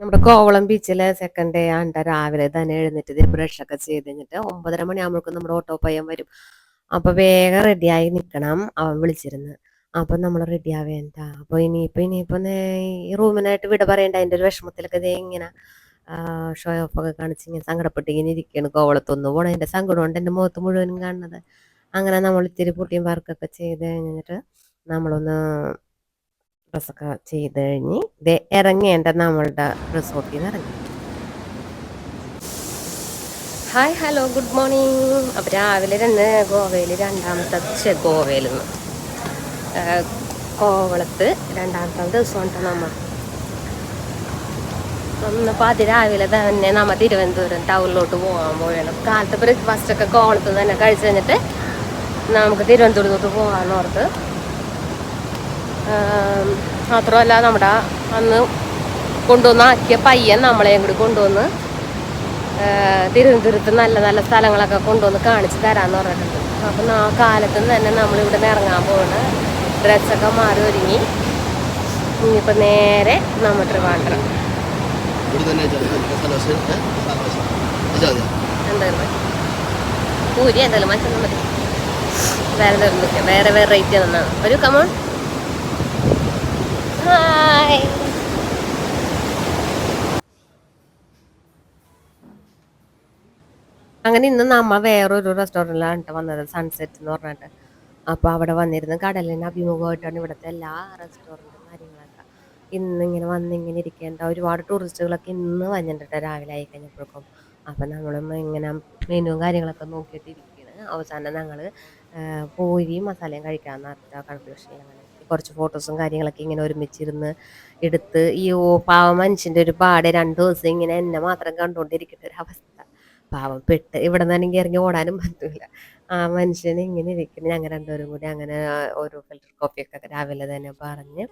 നമ്മുടെ കോവളം ബീച്ചിലെ second day ആണ്ട രാവിലെ തന്നെ എഴുന്നേറ്റ് ഇതിൽ ബ്രഷ് ഒക്കെ ചെയ്ത് കഴിഞ്ഞിട്ട് ഒമ്പതര മണിയാകുമ്പോഴേക്കും നമ്മുടെ ഓട്ടോ പയ്യൻ വരും. അപ്പൊ വേഗം റെഡിയായി നിൽക്കണം അവൻ വിളിച്ചിരുന്ന്. അപ്പൊ നമ്മൾ റെഡി ആവേണ്ട അപ്പൊ ഇനിയിപ്പോ ഇനിയിപ്പോ നേ- ഈ റൂമിനായിട്ട് വിട പറയണ്ട. അതിന്റെ ഒരു വിഷമത്തിലൊക്കെ ദേ ഇങ്ങനെ ഷോ ഓഫ് ഒക്കെ കാണിച്ച് ഇങ്ങനെ സങ്കടപ്പെട്ട് ഇങ്ങനെ ഇരിക്കുകയാണ് കോവളത്തൊന്നു പോണ. എന്റെ സങ്കടം കൊണ്ട് എന്റെ മുഖത്ത് മുഴുവനും കാണുന്നത്. അങ്ങനെ നമ്മൾ ഇത്തിരി പൊട്ടിയും വർക്കൊക്കെ ചെയ്ത് കഴിഞ്ഞിട്ട് നമ്മളൊന്ന് ഡ്രസ്സൊക്കെ ചെയ്ത് കഴിഞ്ഞ് ദേ ഇറങ്ങേണ്ട നമ്മളുടെ റിസോർട്ടിൽ നിന്ന് ഇറങ്ങി ഹായ് ഹലോ ഗുഡ് മോർണിംഗ്. അപ്പം രാവിലെ തന്നെ ഗോവയിൽ രണ്ടാമത്തെ ചെ ഗോവയിൽ നിന്ന് കോവളത്ത് രണ്ടാമത്തെ ദിവസമുണ്ട് നമ്മൾ ഒന്നിപ്പോൾ അതിരാവിലെ തന്നെ നമ്മ തിരുവനന്തപുരം ടൗണിലോട്ട് പോകാൻ പോയാണ് കാലത്തെ ബ്രേക്ക്ഫാസ്റ്റ് ഒക്കെ കോവളത്ത് തന്നെ കഴിച്ച് കഴിഞ്ഞിട്ട് നമുക്ക് തിരുവനന്തപുരത്തോട്ട് പോകാമെന്ന് ഓർത്ത് ആം, മാത്രമല്ല നമ്മുടെ അന്ന് കൊണ്ടുവന്ന് ആക്കിയ പയ്യൻ നമ്മളെയും കൂടി കൊണ്ടുവന്ന് തിരുവനന്തപുരത്ത് നല്ല നല്ല സ്ഥലങ്ങളൊക്കെ കൊണ്ടുവന്ന് കാണിച്ചു തരാമെന്ന് പറഞ്ഞിട്ടുണ്ട്. അപ്പം ആ കാലത്ത് തന്നെ നമ്മളിവിടെ നിന്ന് ഇറങ്ങാൻ പോകണം ഡ്രസ്സൊക്കെ മാറി ഒരുങ്ങി. ഇനിയിപ്പോൾ നേരെ നമ്മൾ ട്രിവാൻഡ്രം. എന്തായാലും പൂരി എന്തായാലും മറ്റൊന്നും മതി. വേറെ വേറെ വേറെ റേറ്റ് തന്നാണ് ഒരു കമോൺ ഹായ് അങ്ങനെ ഇന്ന് നമ്മ വേറൊരു റെസ്റ്റോറന്റിലാണ് വന്നത് സൺസെറ്റ് എന്ന് പറഞ്ഞിട്ട്. അപ്പോൾ അവിടെ വന്നിരുന്ന് കടലിന് അഭിമുഖമായിട്ടാണ് ഇവിടുത്തെ എല്ലാ റെസ്റ്റോറന്റും കാര്യങ്ങളൊക്കെ. ഇന്നിങ്ങനെ വന്നിങ്ങനെ ഇരിക്കേണ്ട ഒരുപാട് ടൂറിസ്റ്റുകളൊക്കെ ഇന്ന് വന്നിട്ടുണ്ട് രാവിലെ ആയി കഴിഞ്ഞപ്പോഴേക്കും. അപ്പം നമ്മളും ഇങ്ങനെ മെനുവും കാര്യങ്ങളൊക്കെ നോക്കിയിട്ട് ഇരിക്കുകയാണ് അവസാനം ഞങ്ങൾ പൂരിയും മസാലയും കഴിക്കാമെന്ന് പറഞ്ഞിട്ട് കൺഫ്യൂഷൻ അങ്ങനെ കുറച്ച് ഫോട്ടോസും കാര്യങ്ങളൊക്കെ ഇങ്ങനെ ഒരുമിച്ചിരുന്ന് എടുത്ത് ഈ ഓ പാവ മനുഷ്യന്റെ ഒരു പാടെ രണ്ട് ദിവസം ഇങ്ങനെ എന്നെ മാത്രം കണ്ടുകൊണ്ടിരിക്കുന്ന ഒരു അവസ്ഥ. പാവം പെട്ട് ഇവിടെ നിന്നാണെങ്കിൽ ഇറങ്ങി ഓടാനും പറ്റൂല. ആ മനുഷ്യനെ ഇങ്ങനെ ഇരിക്കുന്നു. ഞങ്ങൾ രണ്ടുപേരും കൂടി അങ്ങനെ ഓരോ ഫിൽറ്റർ കോഫിയൊക്കെ രാവിലെ തന്നെ പറഞ്ഞ്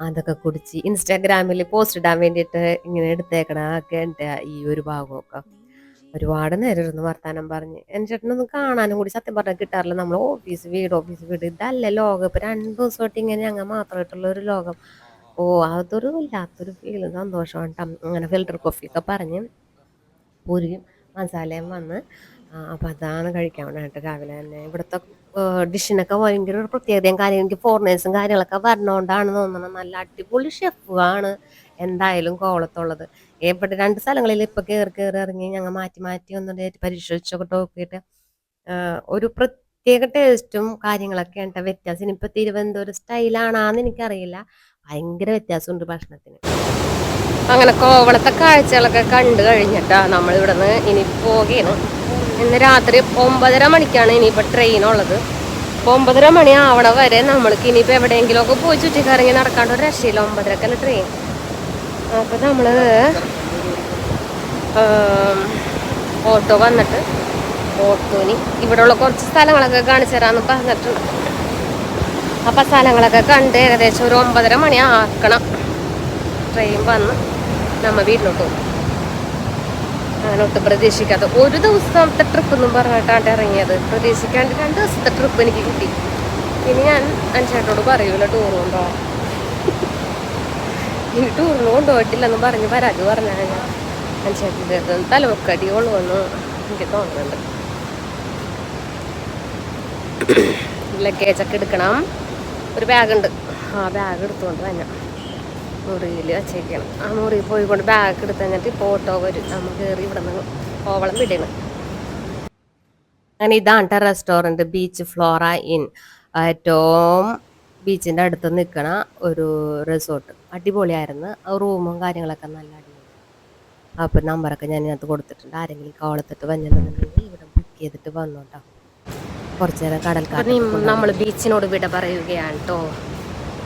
അതൊക്കെ കുടിച്ച് ഇൻസ്റ്റാഗ്രാമിൽ പോസ്റ്റ് ഇടാൻ വേണ്ടിയിട്ട് ഇങ്ങനെ എടുത്തേക്കണ ഒക്കെ എന്റെ ഈ ഒരു ഭാഗമൊക്കെ. ഒരുപാട് നേരം ഇരുന്ന് വർത്താനം പറഞ്ഞ്. എന്റെ ചേട്ടനൊന്നും കാണാനും കൂടി സത്യം പറഞ്ഞാൽ കിട്ടാറില്ല. നമ്മൾ ഓഫീസ് വീട് ഓഫീസ് വീട്. ഇതല്ല ലോകം. ഇപ്പം രണ്ട് ദിവസമായിട്ട് ഇങ്ങനെ ഞങ്ങൾ മാത്രമായിട്ടുള്ള ഒരു ലോകം. ഓ അതൊരു വല്ലാത്തൊരു ഫീൽ സന്തോഷമാണ് അങ്ങനെ അങ്ങനെ ഫിൽറ്റർ കോഫിയൊക്കെ പറഞ്ഞ് പൂരിയും മസാലയും വന്ന് അപ്പം അതാണ് കഴിക്കാൻ വേണ്ടിയിട്ട് രാവിലെ തന്നെ. ഇവിടുത്തെ ഡിഷിനൊക്കെ ഭയങ്കര ഒരു പ്രത്യേകതയും കാര്യം എനിക്ക് ഫോറിനേഴ്സും കാര്യങ്ങളൊക്കെ വരണോണ്ടാണ് തോന്നുന്നത് നല്ല അടിപൊളി ഷെഫാണ് എന്തായാലും കോളത്തുള്ളത് ഏപ്പെട്ട് രണ്ട് സ്ഥലങ്ങളിൽ ഇപ്പൊ കയറി കയറി ഇറങ്ങി ഞങ്ങൾ മാറ്റി മാറ്റി ഒന്നും പരിശോധിച്ചൊക്കെ നോക്കിയിട്ട് ഒരു പ്രത്യേക ടേസ്റ്റും കാര്യങ്ങളൊക്കെ ഉണ്ട് വ്യത്യാസം. ഇനിയിപ്പോൾ തിരുവനന്തപുരം സ്റ്റൈലാണാന്ന് എനിക്കറിയില്ല. ഭയങ്കര വ്യത്യാസമുണ്ട് ഭക്ഷണത്തിന്. അങ്ങനെ കോവളത്തെ കാഴ്ചകളൊക്കെ കണ്ടു കഴിഞ്ഞിട്ടാ നമ്മൾ ഇവിടെ നിന്ന് ഇനി പോകുകയാണ് ഇന്ന് രാത്രി ഒമ്പതര മണിക്കാണ് ഇനിയിപ്പോൾ ട്രെയിൻ ഉള്ളത് അപ്പോൾ ഒമ്പതര മണി ആവണ വരെ നമ്മൾക്ക് ഇനിയിപ്പോൾ എവിടെയെങ്കിലുമൊക്കെ പോയി ചുറ്റിക്കറങ്ങി നടക്കാണ്ട് ഒരു രക്ഷയില്ല. ഒമ്പതരക്കല്ല ട്രെയിൻ. അപ്പോൾ നമ്മൾ ഓട്ടോ വന്നിട്ട് ഓട്ടോന് ഇവിടെയുള്ള കുറച്ച് സ്ഥലങ്ങളൊക്കെ കാണിച്ചു തരാമെന്ന് പറഞ്ഞിട്ടുണ്ട്. അപ്പം സ്ഥലങ്ങളൊക്കെ കണ്ട് ഏകദേശം ഒരു ഒമ്പതര മണി ആക്കണം ട്രെയിൻ വന്ന് നമ്മ വീട്ടിലോട്ട് പോകും. അങ്ങനെ ഒട്ടും പ്രതീക്ഷിക്കാത്ത ഒരു ദിവസത്തെ ട്രിപ്പ് എന്നും പറഞ്ഞിട്ടാണ് ഇറങ്ങിയത്. പ്രതീക്ഷിക്കാണ്ട് രണ്ട് ദിവസത്തെ ട്രിപ്പ് എനിക്ക് കിട്ടി. ഇനി ഞാൻ അഞ്ചേട്ടോട് പറയൂല ടൂർ കൊണ്ടുപോകാം ഇനി ടൂറിന് കൊണ്ടുപോയിട്ടില്ലെന്ന് പറഞ്ഞ് പരാതി പറഞ്ഞാൽ ഞാൻ. അടുത്ത് തലവക്കടി കൊള്ളുമെന്ന് എനിക്ക് തോന്നുന്നുണ്ട്. ലഗേജൊക്കെ എടുക്കണം. ഒരു ബാഗുണ്ട് ആ ബാഗ് എടുത്തുകൊണ്ട് തന്നെ മുറിയിൽ വച്ചേക്കണം. ആ മുറിയിൽ പോയിക്കൊണ്ട് ബാഗ് എടുത്ത് കഴിഞ്ഞിട്ട് ഇപ്പോൾ ഓട്ടോ വരും. നമ്മൾ കയറി ഇവിടെ നിന്ന് കോവളം വിടണം. അങ്ങനെ ഇതാണ് റെസ്റ്റോറന്റ് ബീച്ച് ഫ്ലോറ ഇൻ ഏറ്റവും ബീച്ചിന്റെ അടുത്ത് നിൽക്കണ ഒരു റിസോർട്ട് അടിപൊളിയായിരുന്നു. റൂമും കാര്യങ്ങളൊക്കെ നല്ല അടിപൊളി. അപ്പോൾ നമ്പറൊക്കെ ഞാൻ ഇതിനകത്ത് കൊടുത്തിട്ടുണ്ട്. ആരെങ്കിലും കോളത്തിട്ട് വന്നിട്ടുണ്ടെങ്കിൽ ഇവിടെ ബുക്ക് ചെയ്തിട്ട് വന്നോട്ടോ. കുറച്ച് നേരം കടൽ നമ്മൾ ബീച്ചിനോട് വിട പറയുകയാണ് കേട്ടോ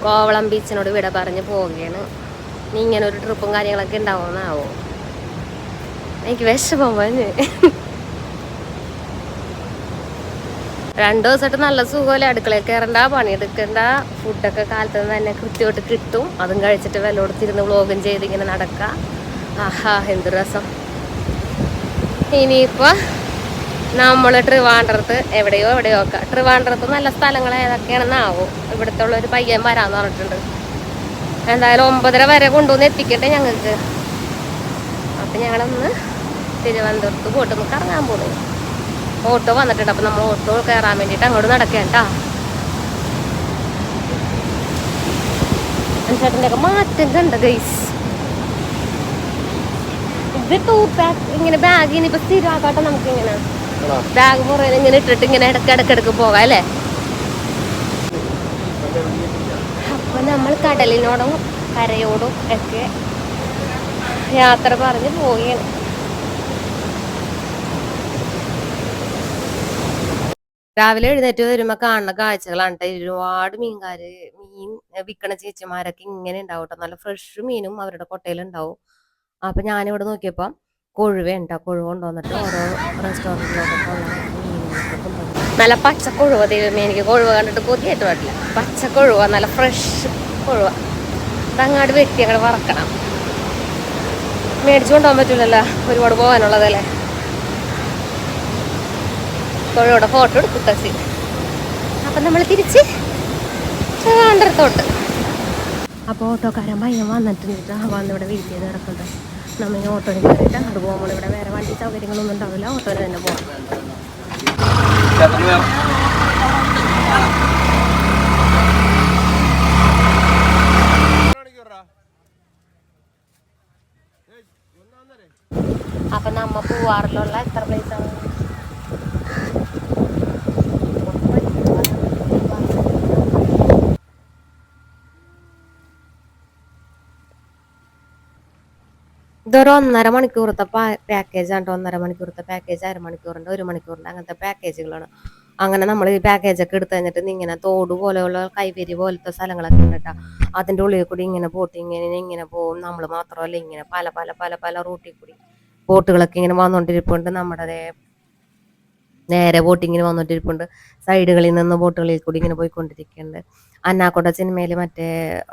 കോവളം ബീച്ചിനോട് വിട പറഞ്ഞ് പോവുകയാണ്. നീ ഇങ്ങനെ ഒരു ട്രിപ്പും കാര്യങ്ങളൊക്കെ ഉണ്ടാവുമെന്നാവോ? എനിക്ക് വിഷമം വന്ന് രണ്ടു ദിവസമായിട്ട് നല്ല സുഖമല്ലേ? അടുക്കളയിൽ കയറണ്ട പണിയെടുക്കണ്ട. ഫുഡൊക്കെ കാലത്ത് തന്നെ കൃത്യമായിട്ട് കിട്ടും. അതും കഴിച്ചിട്ട് വെല്ലോടത്തിരുന്ന് വ്ലോഗും ചെയ്ത് ഇങ്ങനെ നടക്കുക ആഹാ എന്ത് രസം. ഇനിയിപ്പോൾ നമ്മൾ ട്രിവാൻഡ്രത്ത് എവിടെയോ എവിടെയോ ഒക്കെ. ട്രിവാൻഡ്രത്ത് നല്ല സ്ഥലങ്ങൾ ഏതൊക്കെയാണെന്നാവും? ഇവിടുത്തെ ഉള്ള ഒരു പയ്യൻ വരാന്ന് പറഞ്ഞിട്ടുണ്ട്. എന്തായാലും ഒമ്പതര വരെ കൊണ്ടുവന്ന് എത്തിക്കട്ടെ ഞങ്ങൾക്ക്. അപ്പം ഞങ്ങളൊന്ന് തിരുവനന്തപുരത്ത് പോയിട്ടൊന്ന് കറങ്ങാൻ പോകുന്നു ഓട്ടോ വന്നിട്ടുണ്ട്. അപ്പം നമ്മൾ ഓട്ടോ കയറാൻ വേണ്ടിട്ട് അങ്ങോട്ട് നടക്കാം കേട്ടോ. ചേട്ടന്റെ ഒക്കെ മാറ്റം കണ്ട ഗൈസ് ഇത് ടൂർ ബാഗ് ഇങ്ങനെ ബാഗിന് ഇപ്പൊ സ്ഥിരമാക്കാട്ടെ നമുക്ക് ഇങ്ങനെ ബാഗ് പുറകിൽ ഇങ്ങനെ ഇട്ടിട്ട് ഇങ്ങനെ ഇടയ്ക്ക് ഇടയ്ക്ക് ഇടയ്ക്ക് പോകാം അല്ലേ? അപ്പൊ നമ്മൾ കടലിനോടും കരയോടും ഒക്കെ യാത്ര പറഞ്ഞ് പോവുകയാണ്. രാവിലെ എഴുന്നേറ്റ് വരുമ്പോ കാണുന്ന കാഴ്ചകളാണ്. ഒരുപാട് മീൻകാര് മീൻ വിൽക്കണ ചേച്ചിമാരൊക്കെ ഇങ്ങനെ ഉണ്ടാവും കേട്ടോ നല്ല ഫ്രഷ് മീനും അവരുടെ കൊട്ടയിലുണ്ടാവും അപ്പൊ ഞാനിവിടെ നോക്കിയപ്പോ കൊഴുവ ഉണ്ടാ കൊഴുവ കൊണ്ടുവന്നിട്ട് ഓരോ റെസ്റ്റോറന്റിലൊക്കെ നല്ല പച്ച കൊഴുവ ദൈവമേ എനിക്ക് കൊഴുവ കണ്ടിട്ട് കൊതിയായിട്ട് പാടില്ല പച്ച കൊഴുവ നല്ല ഫ്രഷ് കൊഴുവ. അതങ്ങാട് വെട്ടി അങ്ങോട്ട് വറക്കണം. മേടിച്ചു കൊണ്ടുപോകാൻ പറ്റില്ലല്ലോ ഒരുപാട് പോകാനുള്ളതല്ലേ? കൊഴുവയുടെ ഫോട്ടോ എടുക്കും ടസി അപ്പം നമ്മൾ തിരിച്ച് ട്രിവാൻഡ്രത്തോട്ട് അപ്പോൾ ഓട്ടോക്കാരൻ പയ്യൻ വന്നിട്ടുണ്ട് വന്ന് ഇവിടെ വെയിറ്റ് ചെയ്ത് കിടക്കുന്നത് നമ്മൾ ഓട്ടോയിൽ കയറിയിട്ട് അങ്ങോട്ട് പോകുമ്പോൾ ഇവിടെ വേറെ വണ്ടി സൗകര്യങ്ങളൊന്നും ഉണ്ടാവില്ല. ഓട്ടോയിൽ തന്നെ പോകാം അപ്പം നമ്മ പൂവാറിലുള്ള എത്ര പ്ലേസ് ആണ് ഇതൊരു ഒന്നര മണിക്കൂറത്തെ പാക്കേജ് ആണ് ഒന്നര മണിക്കൂറത്തെ പാക്കേജ് അരമണിക്കൂറിന്റെ ഒരു മണിക്കൂറിന്റെ അങ്ങനത്തെ പാക്കേജുകളാണ് അങ്ങനെ നമ്മൾ ഈ പാക്കേജൊക്കെ എടുത്തു കഴിഞ്ഞിട്ട് ഇങ്ങനെ തോട് പോലെയുള്ള കൈവരി പോലത്തെ സ്ഥലങ്ങളൊക്കെ ഉണ്ട് അതിന്റെ ഉള്ളിൽ കൂടി ഇങ്ങനെ ബോട്ട് ഇങ്ങനെ ഇങ്ങനെ പോകും നമ്മൾ മാത്രമല്ല ഇങ്ങനെ പല പല പല പല റൂട്ടിൽ കൂടി ബോട്ടുകളൊക്കെ ഇങ്ങനെ വന്നുകൊണ്ടിരിപ്പുണ്ട് നമ്മുടെ നേരെ ബോട്ടിങ്ങിന് വന്നുകൊണ്ടിരിപ്പുണ്ട് സൈഡുകളിൽ നിന്ന് ബോട്ടുകളിൽ കൂടി ഇങ്ങനെ പോയിക്കൊണ്ടിരിക്കുന്നുണ്ട് അന്നാക്കോട്ട സിനിമയിൽ മറ്റേ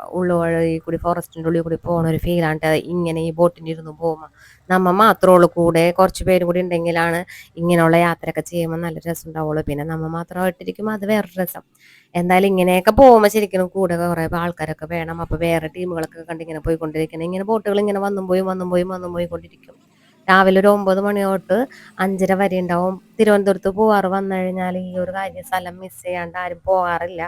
ഉള്ളുവഴി കൂടി ഫോറസ്റ്റിന്റെ ഉള്ളിൽ കൂടി പോകുന്ന ഒരു ഫീലാണ് ഇങ്ങനെ ഈ ബോട്ടിന്റെ ഇരുന്ന് പോകുമ്പോൾ നമ്മ മാത്രമുള്ള കൂടെ കുറച്ച് പേര് കൂടി ഉണ്ടെങ്കിലാണ് ഇങ്ങനെയുള്ള യാത്രയൊക്കെ ചെയ്യുമ്പോൾ നല്ല രസം ഉണ്ടാവുള്ളൂ പിന്നെ നമ്മൾ മാത്രമായിട്ടിരിക്കുമ്പോൾ അത് വേറെ രസം. എന്തായാലും ഇങ്ങനെയൊക്കെ പോകുമ്പോൾ ശരിക്കും കൂടെ കുറേ ആൾക്കാരൊക്കെ വേണം. അപ്പോൾ വേറെ ടീമുകളൊക്കെ കണ്ട് ഇങ്ങനെ പോയിക്കൊണ്ടിരിക്കണം. ഇങ്ങനെ ബോട്ടുകൾ ഇങ്ങനെ വന്നും പോയി വന്നും പോയി വന്നും പോയിക്കൊണ്ടിരിക്കും രാവിലെ ഒരു ഒമ്പത് മണി തൊട്ട് അഞ്ചര വരെ ഉണ്ടാവും. തിരുവനന്തപുരത്ത് പോവാറ് വന്നു കഴിഞ്ഞാൽ ഈ ഒരു കാര്യം സ്ഥലം മിസ് ചെയ്യാണ്ട് ആരും പോകാറില്ല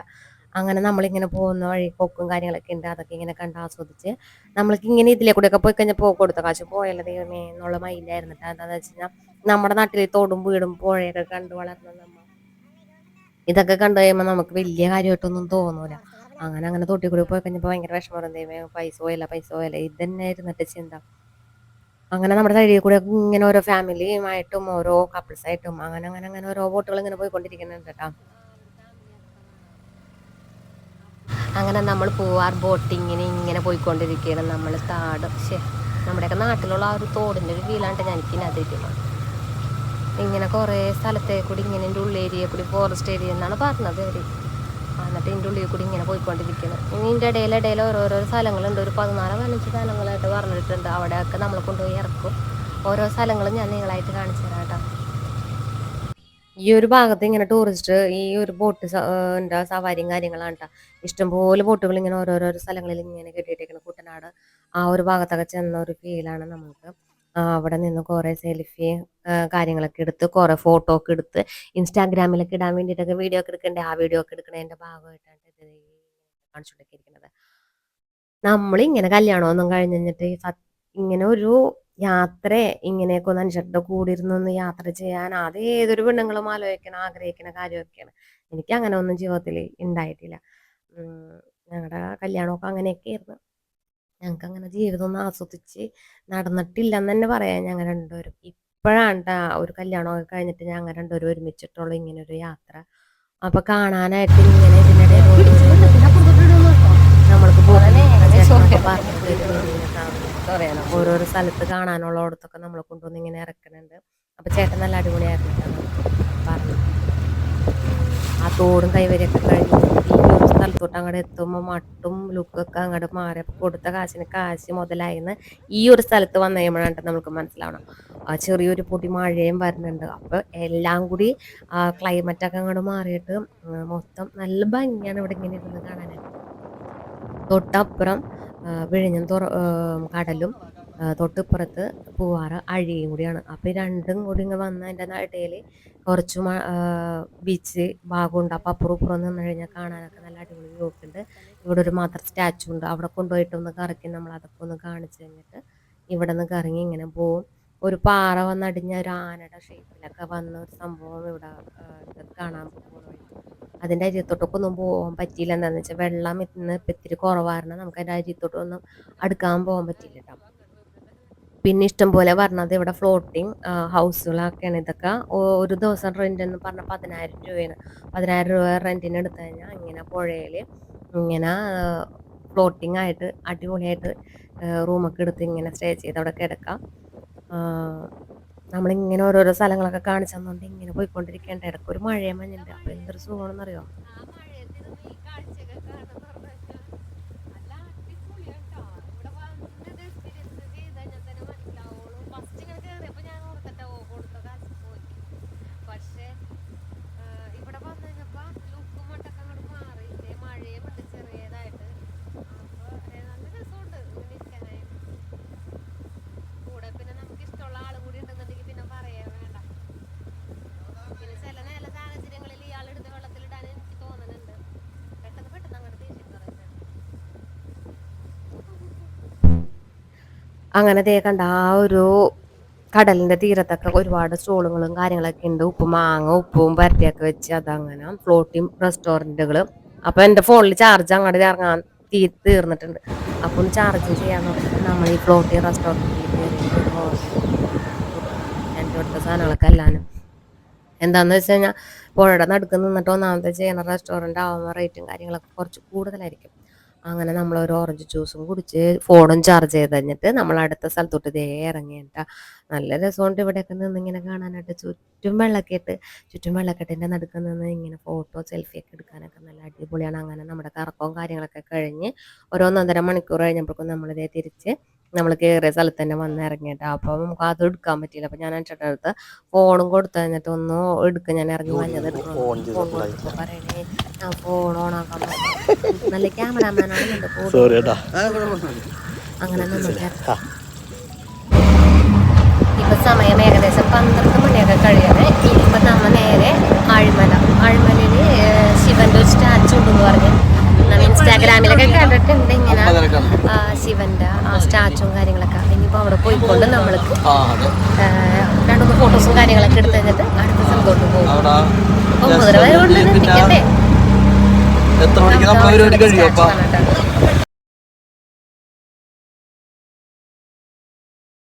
അങ്ങനെ നമ്മളിങ്ങനെ പോകുന്ന വഴി കൊക്കും കാര്യങ്ങളൊക്കെ ഉണ്ട്. അതൊക്കെ ഇങ്ങനെ കണ്ട് ആസ്വദിച്ച് നമ്മൾക്ക് ഇങ്ങനെ ഇതിലെ കൂടെ ഒക്കെ പോയി പോ കൊടുത്ത കാശ് പോയല്ല ദൈവമേ എന്നുള്ള മൈലായിരുന്നിട്ട് എന്താണെന്ന് വെച്ച് കഴിഞ്ഞാൽ നമ്മുടെ നാട്ടിൽ തോടും വീടും പുഴയൊക്കെ കണ്ട് വളർന്ന നമ്മൾ ഇതൊക്കെ കണ്ടു കഴിയുമ്പോൾ നമുക്ക് വലിയ കാര്യമായിട്ടൊന്നും തോന്നൂല. അങ്ങനെ അങ്ങനെ തൊട്ടി കൂടി പോയി കഴിഞ്ഞപ്പോൾ ഭയങ്കര വിഷമം. ദൈവമേ പൈസ പോയല്ല പൈസ പോയല്ല. ഇത് തന്നെ ആയിരുന്നിട്ട് ചിന്ത. അങ്ങനെ നമ്മുടെ തഴിയിൽ കൂടെ ഇങ്ങനെ ഓരോ ഫാമിലിയുമായിട്ടും ഓരോ കപ്പിൾസായിട്ടും അങ്ങനെ അങ്ങനെ അങ്ങനെ ഓരോ ബോട്ടുകൾ ഇങ്ങനെ പോയിക്കൊണ്ടിരിക്കുന്നുണ്ട് കേട്ടോ. അങ്ങനെ നമ്മൾ പൂവാർ ബോട്ടിങ്ങിന് ഇങ്ങനെ പോയിക്കൊണ്ടിരിക്കുകയാണ് നമ്മൾ താട്. ശേ നമ്മുടെയൊക്കെ നാട്ടിലുള്ള ആ ഒരു തോടിന്റെ ഒരു വീലാണ്ട് എനിക്ക് അതിരിക്കുന്നത് ഇങ്ങനെ കുറേ സ്ഥലത്തെ കൂടി ഇങ്ങനെ എന്റെ ഉള്ളേരിയ കൂടി ഫോറസ്റ്റ് ഏരിയ എന്നാണ് പറഞ്ഞത് അവർ എന്നിട്ട് എന്റെ ഉള്ളിൽ കൂടി ഇങ്ങനെ പോയിക്കൊണ്ടിരിക്കുന്നത് ഇനി ഇതിന്റെ ഇടയിൽ ഇടയിൽ ഓരോരോ സ്ഥലങ്ങളുണ്ട്. ഒരു പതിനാലോ പതിനഞ്ച് സ്ഥലങ്ങളായിട്ട് പറഞ്ഞിട്ടുണ്ട്. അവിടെയൊക്കെ നമ്മൾ കൊണ്ടുപോയി ഇറക്കും. ഓരോ സ്ഥലങ്ങളും ഞാൻ നിങ്ങളായിട്ട് കാണിച്ചു തരാം കേട്ടോ. ഈ ഒരു ഭാഗത്ത് ഇങ്ങനെ ടൂറിസ്റ്റ് ഈ ഒരു ബോട്ട് എന്താ സവാരിയും കാര്യങ്ങളാണ് കേട്ടോ ഇഷ്ടംപോലെ ബോട്ടുകൾ ഇങ്ങനെ ഓരോരോ സ്ഥലങ്ങളിൽ ഇങ്ങനെ കെട്ടിയിട്ടേക്കണം. കുട്ടനാട് ആ ഒരു ഭാഗത്തൊക്കെ ചെന്ന ഒരു ഫീലാണ് നമുക്ക്. അവിടെ നിന്ന് കുറേ സെൽഫി കാര്യങ്ങളൊക്കെ എടുത്ത് കുറേ ഫോട്ടോ ഒക്കെ എടുത്ത് ഇൻസ്റ്റാഗ്രാമിലൊക്കെ ഇടാൻ വേണ്ടിയിട്ടൊക്കെ വീഡിയോ ഒക്കെ എടുക്കണ്ടേ? ആ വീഡിയോ ഒക്കെ എടുക്കണതിന്റെ ഭാഗമായിട്ടാണ് ഇത് ഈ കാണിച്ചുകൊണ്ടിരിക്കുന്നത് നമ്മളിങ്ങനെ കല്യാണമൊന്നും കഴിഞ്ഞ് കഴിഞ്ഞിട്ട് ഇങ്ങനെ ഒരു യാത്ര ഇങ്ങനെയൊക്കെ ഒന്ന് അനുസരിച്ചിട്ട് കൂടി ഇരുന്നൊന്ന് യാത്ര ചെയ്യാൻ അത് ഏതൊരു പെണ്ണുങ്ങളും ആലോചിക്കണം ആഗ്രഹിക്കുന്ന കാര്യമൊക്കെയാണ്. എനിക്ക് അങ്ങനെ ഒന്നും ജീവിതത്തിൽ ഉണ്ടായിട്ടില്ല. ഞങ്ങളുടെ കല്യാണമൊക്കെ അങ്ങനെയൊക്കെ ആയിരുന്നു. ഞങ്ങൾക്ക് അങ്ങനെ ജീവിതം ഒന്ന് ആസ്വദിച്ച് നടന്നിട്ടില്ലെന്ന് തന്നെ പറയാം ഞങ്ങൾ രണ്ടുപേരും. ഇപ്പോഴാണ് ഒരു കല്യാണമൊക്കെ കഴിഞ്ഞിട്ട് ഞങ്ങൾ രണ്ടുപേരും ഒരുമിച്ചിട്ടുള്ള ഇങ്ങനെ ഒരു യാത്ര. അപ്പൊ കാണാനായിട്ട് ഇങ്ങനെ ഇതിനിടെ നമ്മൾക്ക് പറയാനോ ഓരോരോ സ്ഥലത്ത് കാണാനുള്ള ഇടത്തൊക്കെ നമ്മളെ കൊണ്ടുവന്ന് ഇങ്ങനെ ഇറക്കുന്നുണ്ട് അപ്പൊ ചേട്ടൻ നല്ല അടിപൊളിയായിരുന്നു പറഞ്ഞു. ആ തോടും കൈവരിയൊക്കെ കഴിഞ്ഞ് ഈ സ്ഥലത്തോട്ട് അങ്ങോട്ട് എത്തുമ്പോൾ മട്ടും ലുക്കൊക്കെ അങ്ങോട്ട് മാറി. കൊടുത്ത കാശിന് കാശ് മുതലായിന്ന് ഈ ഒരു സ്ഥലത്ത് വന്നു കഴിയുമ്പോഴാണ് നമുക്ക് മനസ്സിലാവണം. ആ ചെറിയൊരു പൊടി മഴയും വരുന്നുണ്ട്. അപ്പോൾ എല്ലാം കൂടി ആ ക്ലൈമറ്റൊക്കെ അങ്ങോട്ട് മാറിയിട്ട് മൊത്തം നല്ല ഭംഗിയാണ് ഇവിടെ ഇങ്ങനെ ഇരുന്ന് കാണാനായിട്ട്. തൊട്ടപ്പുറം വിഴിഞ്ഞം തുറ കടലും തൊട്ടിപ്പുറത്ത് പൂവാറ് അഴിയും കൂടിയാണ്. അപ്പോൾ രണ്ടും കൂടി ഇങ്ങനെ വന്ന എന്റെ നാട്ടിൽ കുറച്ച് ബീച്ച് ഭാഗമുണ്ട്. അപ്പോൾ അപ്പുറം ഇപ്പുറം നിന്ന് കഴിഞ്ഞാൽ കാണാനൊക്കെ നല്ല അടിപൊളി വ്യൂ ഇവിടെ ഒരു മാത്രം സ്റ്റാച്ചു ഉണ്ട്. അവിടെ കൊണ്ടുപോയിട്ട് ഒന്ന് കറക്കി നമ്മൾ അതൊക്കെ ഒന്ന് കാണിച്ചു കഴിഞ്ഞിട്ട് ഇവിടെ നിന്ന് കറങ്ങി ഇങ്ങനെ പോവും. ഒരു പാറ വന്നടിഞ്ഞ ഒരു ആനയുടെ ഷേപ്പിലൊക്കെ വന്ന ഒരു സംഭവം ഇവിടെ കാണാൻ പോകുന്ന വഴി അതിന്റെ അരിയത്തോട്ടൊക്കെ ഒന്നും പോകാൻ പറ്റിയില്ല. എന്താണെന്ന് വെച്ചാൽ വെള്ളം ഇന്ന് ഇപ്പം ഇത്തിരി കുറവായിരുന്നു. നമുക്ക് അതിന്റെ അരിയത്തോട്ടൊന്നും അടുക്കാൻ പോകാൻ പറ്റില്ല കേട്ടോ പിന്നെ ഇഷ്ടം പോലെ പറഞ്ഞത് ഇവിടെ ഫ്ലോട്ടിങ് ഹൗസുകളൊക്കെയാണ് ഇതൊക്കെ ഒരു ദിവസം റെന്റ് എന്ന് പറഞ്ഞാൽ പതിനായിരം രൂപയാണ്. പതിനായിരം രൂപ റെന്റിന് എടുത്തു കഴിഞ്ഞാൽ ഇങ്ങനെ പുഴയിൽ ഇങ്ങനെ ഫ്ലോട്ടിംഗ് ആയിട്ട് അടിപൊളിയായിട്ട് റൂമൊക്കെ എടുത്ത് ഇങ്ങനെ സ്റ്റേ ചെയ്ത് അവിടെ കിടക്കാം. നമ്മളിങ്ങനെ ഓരോരോ സ്ഥലങ്ങളൊക്കെ കാണിച്ചു ഇങ്ങനെ പോയിക്കൊണ്ടിരിക്കേണ്ട. ഇടയ്ക്ക് ഒരു മഴയും മഞ്ഞുണ്ട്. അപ്പോൾ എന്തൊരു സുഖമാണെന്നറിയോ പക്ഷേ ഇവിടെ വന്നു കഴിഞ്ഞപ്പോ ലുക്കും മട്ടൊക്കെ അങ്ങോട്ട് മാറി ദേ മഴയും ഉണ്ട് ചെറിയതായിട്ട് അപ്പൊ ഏ, നല്ല രസമുണ്ട് ഇങ്ങനെ ഇരിക്കാനായിട്ട് കൂടെ പിന്നെ നമുക്ക് ഇഷ്ടമുള്ള ആളും കൂടി ഉണ്ടെന്നുണ്ടെങ്കിൽ പിന്നെ പറയാ വേണ്ട പിന്നെ ചില നേല സാഹചര്യങ്ങളിൽ ഇയാൾ എടുത്ത് വെള്ളത്തിലിടാൻ എനിക്ക് തോന്നുന്നുണ്ട് പെട്ടെന്ന് പെട്ടെന്ന് അങ്ങോട്ട് ദേഷ്യം പറയുന്നത് അങ്ങനെ തേക്കണ്ട കണ്ട ആ ഒരു കടലിന്റെ തീരത്തൊക്കെ ഒരുപാട് സ്റ്റോളുകളും കാര്യങ്ങളൊക്കെ ഉണ്ട്. ഉപ്പ് മാങ്ങ ഉപ്പും പരത്തിയൊക്കെ വെച്ച് അതങ്ങനെ ഫ്ലോട്ടിങ് റെസ്റ്റോറന്റുകൾ അപ്പോൾ എന്റെ ഫോണിൽ ചാർജ് അങ്ങോട്ട് ഇറങ്ങാൻ തീ തീർന്നിട്ടുണ്ട്. അപ്പോൾ ഒന്ന് ചാർജ് ചെയ്യാൻ നോക്കിയിട്ട് നമ്മൾ ഈ ഫ്ലോട്ടിങ് റെസ്റ്റോറന്റിൽ എന്റെ ഇവിടുത്തെ സാധനങ്ങളൊക്കെ എല്ലാനും എന്താണെന്ന് വെച്ച് കഴിഞ്ഞാൽ പുഴയുടെ നടുക്ക് നിന്നിട്ട് ഒന്നാമത്തെ ചെയ്യുന്ന റെസ്റ്റോറന്റ് ആവുമ്പോൾ റേറ്റും കാര്യങ്ങളൊക്കെ കുറച്ച് കൂടുതലായിരിക്കും. അങ്ങനെ നമ്മൾ ഒരു ഓറഞ്ച് ജ്യൂസും കുടിച്ച് ഫോണും ചാർജ് ചെയ്ത് കഴിഞ്ഞിട്ട് നമ്മൾ അടുത്ത സ്ഥലത്തോട്ട് ഇതേ ഇറങ്ങിയിട്ട. നല്ല രസമുണ്ട് ഇവിടെയൊക്കെ നിന്ന് ഇങ്ങനെ കാണാനായിട്ട്. ചുറ്റും വെള്ളക്കെട്ട് ചുറ്റും വെള്ളക്കെട്ടിന്റെ നടുക്ക് നിന്ന് ഇങ്ങനെ ഫോട്ടോ സെൽഫി ഒക്കെ എടുക്കാനൊക്കെ നല്ല അടിപൊളിയാണ്. അങ്ങനെ നമ്മുടെ കറക്കവും കാര്യങ്ങളൊക്കെ കഴിഞ്ഞ് ഓരോന്നൊന്നര മണിക്കൂർ കഴിഞ്ഞപ്പോഴേക്കും നമ്മളിതേ തിരിച്ച് നമ്മൾ കയറിയ സ്ഥലത്ത് തന്നെ വന്ന് ഇറങ്ങിയിട്ട്. അപ്പൊ നമുക്ക് അത് എടുക്കാൻ പറ്റിയില്ല. അപ്പോൾ ഞാൻ ചേട്ടൻ അടുത്ത് ഫോണും കൊടുത്തു കഴിഞ്ഞിട്ട് ഒന്ന് എടുക്കാൻ ഞാൻ ഇറങ്ങി വന്നത് ഫോൺ കൊടുത്തപ്പോൾ പറയണേ ഞാൻ ഫോൺ ഓണാക്കാൻ നല്ല ക്യാമറാമാനാണ് എന്റെ അങ്ങനെ നമ്മൾ സമയം ഏകദേശം പന്ത്രണ്ട് മണിയൊക്കെ കഴിയാണ്. ഇപ്പം നമ്മൾ നേരെ ആഴ്മല. ആഴ്മലയിൽ ശിവന്റെ ശിവന്റെ ഒരു സ്റ്റാച്ചു ഉണ്ടെന്ന് പറഞ്ഞു നമ്മൾ ഇൻസ്റ്റാഗ്രാമിലൊക്കെ കണ്ടിട്ടുണ്ട് ഇങ്ങനെ. ശിവന്റെ ആ, സ്റ്റാച്ചും കാര്യങ്ങളൊക്കെ. ഇനിയിപ്പോൾ അവിടെ പോയിക്കൊണ്ട് നമ്മൾക്ക് രണ്ടുമൂന്ന് ഫോട്ടോസും കാര്യങ്ങളൊക്കെ എടുത്ത് കഴിഞ്ഞിട്ട് അടുത്ത സ്ഥലത്തോട്ട് പോകും. ഒമ്പതര വരെ കൊണ്ട് എത്ര മണിക്ക് നമ്മൾ പരിപാടി കഴിയും